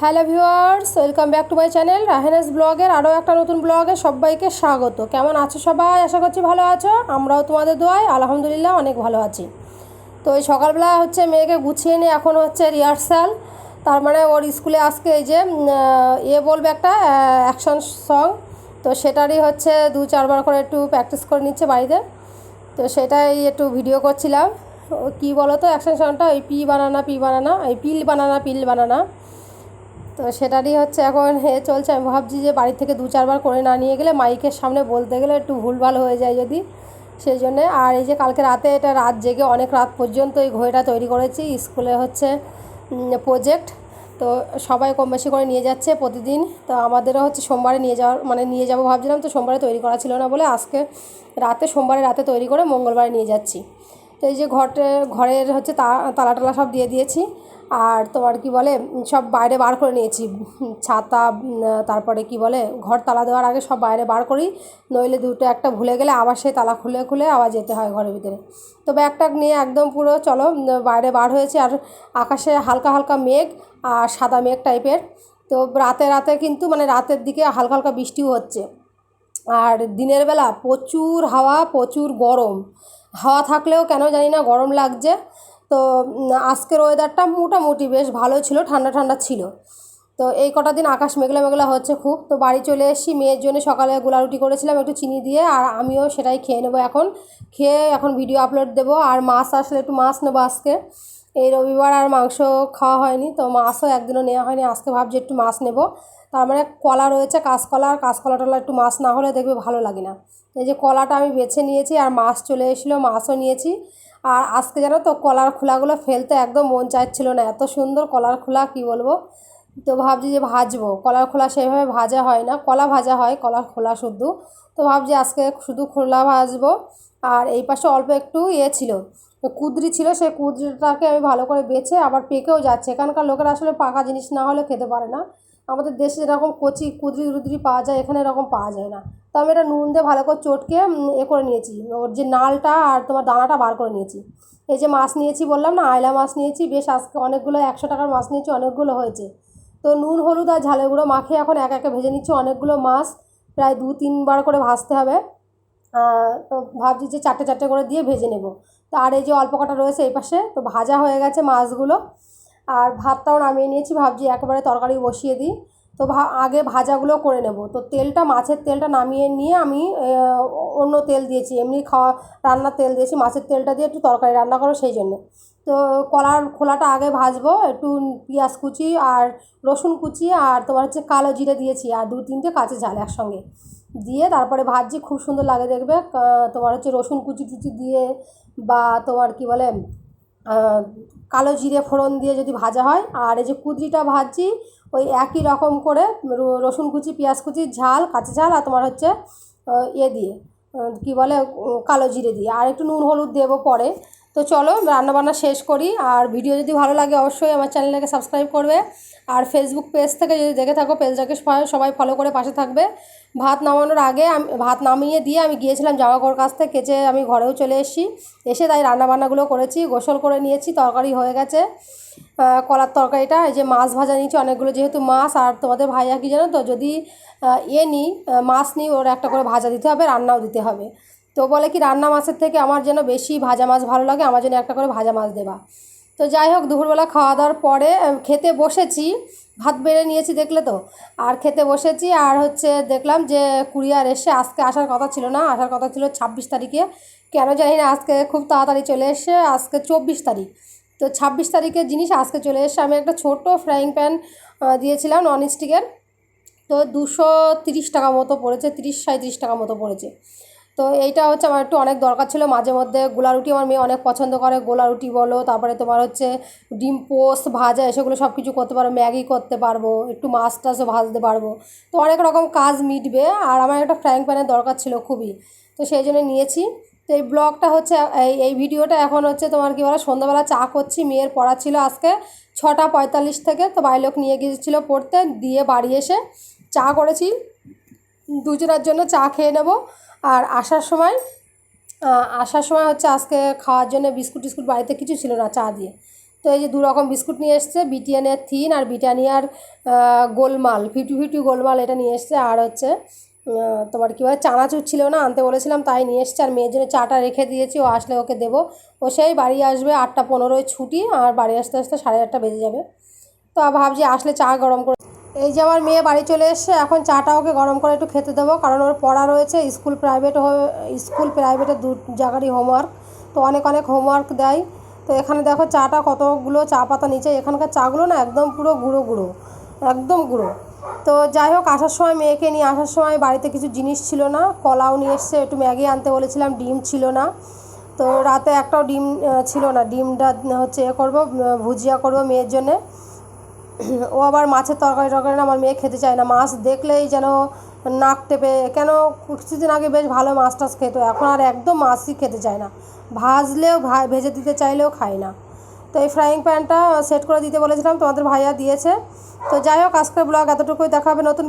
Hello viewers, welcome back to my channel Rahena's ব্লগের আরও একটা নতুন ব্লগে সবাইকে স্বাগত। কেমন আছো সবাই? আশা করছি ভালো আছো। আমরাও তোমাদের দোয়ায় আলহামদুলিল্লাহ অনেক ভালো আছি। তো এই সকালবেলা হচ্ছে মেয়েকে গুছিয়ে নিয়ে এখন হচ্ছে রিহার্সাল। তার মানে ওর স্কুলে আজকে এই যে এ বলবে একটা অ্যাকশন সং। তো সেটারই হচ্ছে দু চারবার করে একটু প্র্যাকটিস করে নিচ্ছে বাড়িতে। তো সেটাই একটু ভিডিও করছিলাম। কী বলো তো অ্যাকশন সংটা ওই পি বানানা পি বানানা এই পিল বানানা পিল বানানা। তো সেটারই হচ্ছে এখন হে চলছে। আমি ভাবছি যে বাড়ি থেকে দু চারবার করে না নিয়ে গেলে মাইকের সামনে বলতে গেলে একটু ভুলভাল হয়ে যায় যদি। সেই জন্যে আর এই যে কালকে রাতে এটা রাত জেগে অনেক রাত পর্যন্ত এই ঘড়িটা তৈরি করেছি। স্কুলে হচ্ছে প্রজেক্ট তো সবাই কম বেশি করে নিয়ে যাচ্ছে প্রতিদিন। তো আমাদেরও হচ্ছে সোমবারে নিয়ে যাওয়ার মানে নিয়ে যাব ভাবছিলাম তো সোমবারে তৈরি করা ছিল না বলে আজকে রাতে, সোমবারে রাতে তৈরি করে মঙ্গলবারে নিয়ে যাচ্ছি। তো এই যে ঘরে ঘরের হচ্ছে তালা টালা সব দিয়ে দিয়েছি। আর তোমার কি বলে, সব বাইরে বার করে নিয়েছি। ছাতা তারপরে কি বলে, ঘর তালা দেওয়ার আগে সব বাইরে বার করি। নইলে দুটো একটা ভুলে গেলে আবার সেই তালা খুলে খুলে আবার যেতে হয় ঘরের ভিতরে। তো ব্যাগটা নিয়ে একদম পুরো চলো বাইরে বার হয়েছে। আর আকাশে হালকা হালকা মেঘ আর সাদা মেঘ টাইপের তো রাতে রাতে কিন্তু মানে রাতের দিকে হালকা হালকা বৃষ্টিও হচ্ছে। আর দিনের বেলা প্রচুর হাওয়া, প্রচুর গরম। হাওয়া থাকলেও কেন জানি না গরম লাগছে। তো আজকের ওয়েদারটা মোটামুটি বেশ ভালো ছিল, ঠান্ডা ঠান্ডা ছিল। তো এই কটা দিন আকাশ মেঘলা মেঘলা হচ্ছে খুব। তো বাড়ি চলে এসেছি, মেয়ের জন্য সকালে গোলা রুটি করেছিলাম একটু চিনি দিয়ে, আর আমিও সেটাই খেয়ে নেব এখন। খেয়ে এখন ভিডিও আপলোড দেবো, আর মাছ আসলে একটু মাছ নেব আজকে। এই রবিবার আর মাংস খাওয়া হয়নি, তো মাছও একদিনও নেওয়া হয়নি। আজকে ভাবছি একটু মাছ নেব। তার মানে কলা রয়েছে, কাঁচকলা, আর কাঁচকলা টলা একটু মাছ না হলে দেখবে ভালো লাগে না। এই যে কলাটা আমি বেছে নিয়েছি আর মাছ চলে এসেছিল, মাছও নিয়েছি। আর আজকে জানো তো কলার খোলাগুলো ফেলতে একদম মন চাইছিল না, এত সুন্দর কলার খোলা কি বলব? তো ভাবছি যে ভাজবো, কলার খোলা সেইভাবে ভাজা হয় না, কলা ভাজা হয়, কলার খোলা শুদ্ধ। তো ভাবছি আজকে শুধু খোলা ভাজবো, আর এই পাশে অল্প একটু ইয়ে ছিল কুদরি ছিল, সেই কুদরিটাকে আমি ভালো করে বেছে আবার পেকেও যাচ্ছে। এখানকার লোকেরা আসলে পাকা জিনিস না হলে খেতে পারে না। আমাদের দেশে যেরকম কচি, কুদরি, উদরি পাওয়া যায়, এখানে এরকম পাওয়া যায় না। তো আমি এটা নুন দিয়ে ভালো করে চটকে এ করে নিয়েছি। ওর যে নালটা আর তোমার দানাটা বার করে নিয়েছি। এই যে মাছ নিয়েছি বললাম না, আয়লা মাছ নিয়েছি, বেশ আজকে অনেকগুলো, একশো টাকার মাছ নিয়েছি, অনেকগুলো হয়েছে। তো নুন, হলুদ আর ঝালের গুঁড়ো মাখিয়ে এখন এক একে ভেজে নিচ্ছি। অনেকগুলো মাছ, প্রায় দু তিনবার করে ভাজতে হবে। তো ভাবছি যে চারটে চারটে করে দিয়ে ভেজে নেব। তো আর এই যে অল্প কটা রয়েছে এই পাশে, তো ভাজা হয়ে গেছে মাছগুলো। আর ভাতটাও নামিয়ে নিয়েছি, ভাবছি একেবারে তরকারি বসিয়ে দিই। তো আগে ভাজাগুলো করে নেব। তো তেলটা, মাছের তেলটা নামিয়ে নিয়ে আমি অন্য তেল দিয়েছি। এমনি খাওয়া, রান্নার তেল দিয়েছি, মাছের তেলটা দিয়ে একটু তরকারি রান্না করো সেই জন্যে। তো কলার খোলাটা আগে ভাজবো, একটু পেঁয়াজ কুচি আর রসুন কুচি আর তোমার হচ্ছে কালো জিরে দিয়েছি আর দু তিনটে কাঁচা ঝাল একসঙ্গে। দিয়ে তারপরে ভাজছি, খুব সুন্দর লাগে দেখবে। তোমার হচ্ছে রসুন কুচি টুচি দিয়ে বা তোমার কি বলে কালো জিরে ফোড়ন দিয়ে যদি ভাজা হয়, আর এই যে কুদরিটা ভাজছি, ওই একই রকম করে রসুন কুচি, পেঁয়াজ কুচি, ঝাল, কাঁচা ঝাল, আর তোমার হচ্ছে ইয়ে দিয়ে কি বলে কালো জিরে দিয়ে, আর একটু নুন, হলুদ দেবো পরে। তো চলো রান্নাবান্না শেষ করি। আর ভিডিও যদি ভালো লাগে অবশ্যই আমার চ্যানেলটাকে সাবস্ক্রাইব করবে। আর ফেসবুক পেজ থেকে যদি দেখে থাকো পেজটাকে সবাই- ফলো করে পাশে থাকবে। ভাত নামানোর আগে আমি, ভাত নামিয়ে দিয়ে আমি গিয়েছিলাম জামা কাছ থেকে, কেচে আমি ঘরেও চলে এসেছি। এসে তাই রান্নাবান্নাগুলো করেছি, গোসল করে নিয়েছি, তরকারি হয়ে গেছে। কলার তরকারিটা, এই যে মাছ ভাজা নিয়েছি, অনেকগুলো যেহেতু মাছ, আর তোমাদের ভাইয়া কি জানো তো, যদি এ নিই মাছ নিই, ওর একটা করে ভাজা দিতে হবে, রান্নাও দিতে হবে। তো বলে কি রান্না মাছের থেকে আমার যেন বেশি ভাজা মাছ ভালো লাগে, আমার জন্য একটা করে ভাজা মাছ দেবা। তো যাই হোক, দুপুরবেলা খাওয়া দাওয়ার পরে খেতে বসেছি, ভাত বেড়ে নিয়েছি দেখলে তো। আর খেতে বসেছি, আর হচ্ছে দেখলাম যে কুরিয়ার এসে আজকে আসার কথা ছিল না, আসার কথা ছিল ছাব্বিশ তারিখে। কেন জানি না, আজকে খুব তাড়াতাড়ি চলে এসে আজকে চব্বিশ তারিখ। তো ছাব্বিশ তারিখের জিনিস আজকে চলে এসে আমি একটা ছোট ফ্রাইং প্যান দিয়েছিলাম নন স্টিকের তো দুশো তিরিশ টাকা মতো পড়েছে, তিরিশ সাঁত্রিশ টাকা মতো পড়েছে। তো এইটা হচ্ছে আমার একটু অনেক দরকার ছিল মাঝে মধ্যে। গোলা রুটি আমার মেয়ে অনেক পছন্দ করে, গোলা রুটি বলো, তারপরে তোমার হচ্ছে ডিম পোস্ট ভাজা, এসবগুলো সব কিছু করতে পারব ম্যাগি করতে পারব, একটু মাছ টাছও ভাজতে পারব। তো অনেক রকম কাজ মিটবে আর আমার একটা ফ্রাইং প্যানের দরকার ছিল খুবই। তো সেই জন্য নিয়েছি। তো এই ব্লগটা হচ্ছে, এই এই ভিডিওটা এখন হচ্ছে তোমার কি বলে, সন্ধ্যাবেলা চা করছি, মেয়ের পড়া ছিল আজকে ছটা পঁয়তাল্লিশ থেকে। তো বাইলোক নিয়ে গিয়েছিল পড়তে, দিয়ে বাড়ি এসে চা করেছি। দুজনের জন্য চা খেয়ে নেব। আর আসার সময় আসার সময় হচ্ছে আজকে খাওয়ার জন্য বিস্কুট টিস্কুট বাড়িতে কিছু ছিল না, চা দিয়ে। তো এই যে দু রকম বিস্কুট নিয়ে এসছে বিটিএনের থিন আর বিটানিয়ার গোলমাল, ফিটু ফিটু গোলমাল এটা নিয়ে এসছে। আর হচ্ছে তোমার কী বলে, চানাচুর ছিল না, আনতে বলেছিলাম তাই নিয়ে এসছে। আর মেয়ের জন্য চাটা রেখে দিয়েছি, ও আসলে ওকে দেবো। ও সেই বাড়ি আসবে আটটা পনেরোয় ছুটি, আর বাড়ি আসতে আসতে সাড়ে আটটা বেজে যাবে। তো ভাবছি আসলে চা গরম করে এই যে আমার মেয়ে বাড়ি চলে এসছে, এখন চাটা ওকে গরম করে একটু খেতে দেবো, কারণ ওর পড়া রয়েছে, স্কুল প্রাইভেট স্কুল প্রাইভেটে দু জায়গারই হোমওয়ার্ক তো অনেক অনেক হোমওয়ার্ক দেয়। তো এখানে দেখো চাটা কতগুলো চা পাতা নিচে, এখানকার চাগুলো না একদম পুরো গুঁড়ো গুঁড়ো, একদম গুঁড়ো। তো যাই হোক, আসার সময় মেয়েকে নিয়ে আসার সময় বাড়িতে কিছু জিনিস ছিল না, কলাও নিয়ে এসছে, একটু ম্যাগি আনতে বলেছিলাম, ডিম ছিল না। তো রাতে একটাও ডিম ছিল না, ডিমটা হচ্ছে এ করব ভুজিয়া করব মেয়ের জন্যে। ও আবার মাছের তরকারি টরকারি আমার মেয়ে খেতে চায় না। মাছ দেখলেই যেন নাক টেপে, কেন কিছুদিন আগে বেশ ভালো মাছ টাছ খেতো, এখন আর একদম মাছই খেতে চায় না। ভাজলেও ভেজে দিতে চাইলেও খায় না। তো এই ফ্রাইং প্যানটা সেট করে দিতে বলেছিলাম, তোমাদের ভাইয়া দিয়েছে। তো যাই হোক, আজকের ব্লগ এতটুকুই দেখাবে নতুন